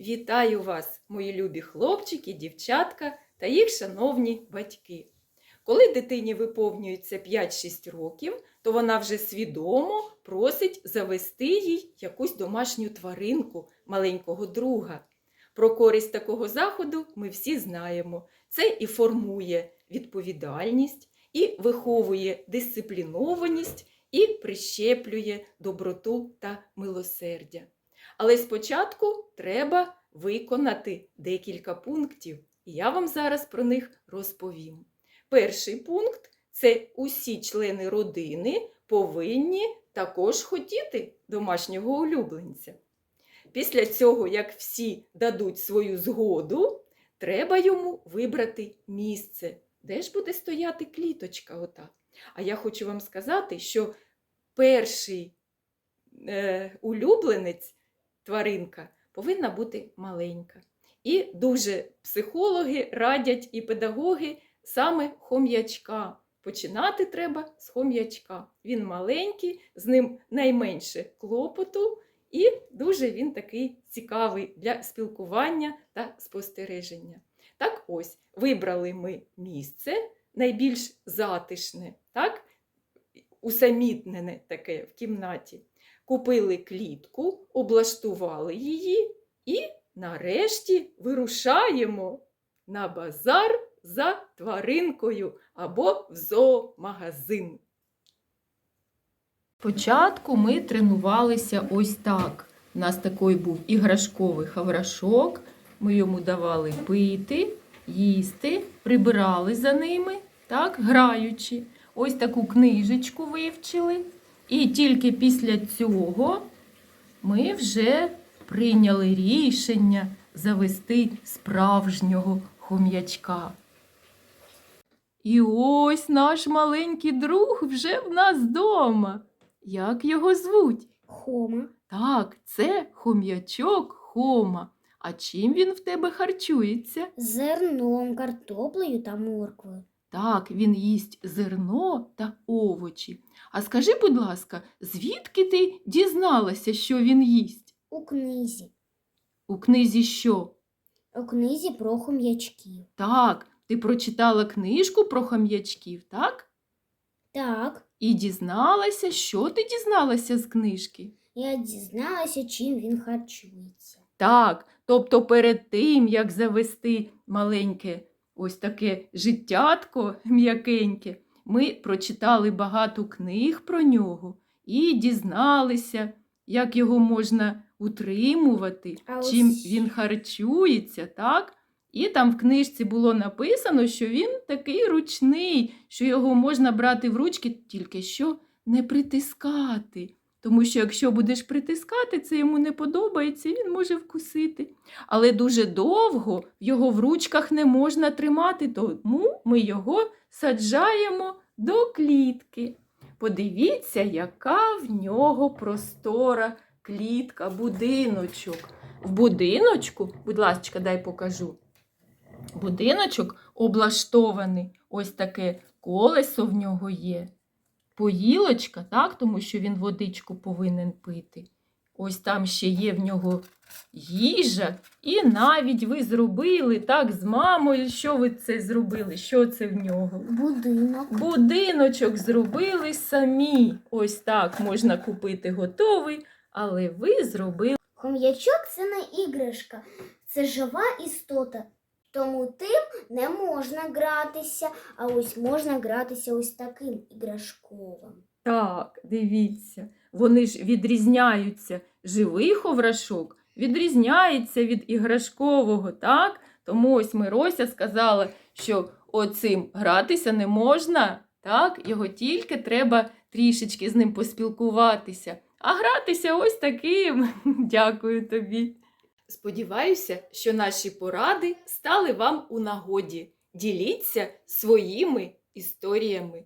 Вітаю вас, мої любі хлопчики, дівчатка та їх шановні батьки. Коли дитині виповнюється 5-6 років, то вона вже свідомо просить завести їй якусь домашню тваринку, маленького друга. Про користь такого заходу ми всі знаємо. Це і формує відповідальність, і виховує дисциплінованість, і прищеплює доброту та милосердя. Але спочатку треба виконати декілька пунктів, і я вам зараз про них розповім. Перший пункт це усі члени родини повинні також хотіти домашнього улюбленця. Після цього, як всі дадуть свою згоду, треба йому вибрати місце, де ж буде стояти кліточка. Ота. А я хочу вам сказати, що перший е, улюбленець тваринка повинна бути маленька. І дуже психологи радять і педагоги саме хом'ячка. Починати треба з хом'ячка. Він маленький, з ним найменше клопоту, і дуже він такий цікавий для спілкування та спостереження. Так ось, вибрали ми місце найбільш затишне, так? усамітнене таке в кімнаті. Купили клітку, облаштували її і нарешті вирушаємо на базар за тваринкою або в зоомагазин. Спочатку ми тренувалися ось так. У нас такий був іграшковий хаврашок. Ми йому давали пити, їсти, прибирали за ними, так, граючи. Ось таку книжечку вивчили. І тільки після цього ми вже прийняли рішення завести справжнього хом'ячка. І ось наш маленький друг вже в нас вдома. Як його звуть? Хома. Так, це хом'ячок Хома. А чим він в тебе харчується? Зерном, картоплею та морквою. Так, він їсть зерно та овочі. А скажи, будь ласка, звідки ти дізналася, що він їсть? У книзі. У книзі що? У книзі про хом'ячків. Так, ти прочитала книжку про хом'ячків, так? Так, І дізналася, що ти дізналася з книжки? я дізналася, чим він харчується. Так, тобто перед тим, як завести маленьке ось таке життятко м'якеньке, ми прочитали багато книг про нього і дізналися, як його можна утримувати, чим він харчується, так? І там в книжці було написано, що він такий ручний, що його можна брати в ручки, тільки що не притискати. Тому що якщо будеш притискати, це йому не подобається, він може вкусити. Але дуже довго його в ручках не можна тримати, тому ми його саджаємо до клітки. Подивіться, яка в нього простора клітка, будиночок. В будиночку, будь ласка, дай покажу. Будиночок облаштований, ось таке колесо в нього є. Поїлочка, так, тому що він водичку повинен пити. Ось там ще є в нього їжа. І навіть ви зробили так з мамою. Що ви це зробили? Що це в нього? Будинок. Будиночок зробили самі. Ось так можна купити готовий, але ви зробили. Хом'ячок це не іграшка, це жива істота. Тому тим не можна гратися, а ось можна гратися ось таким іграшковим. Так, дивіться, вони ж відрізняються. Живий ховрашок відрізняється від іграшкового, так? Тому ось Мирося сказала, що оцим гратися не можна, так? Його тільки треба трішечки з ним поспілкуватися. А гратися ось таким. Дякую тобі. Сподіваюся, що наші поради стали вам у нагоді. Діліться своїми історіями.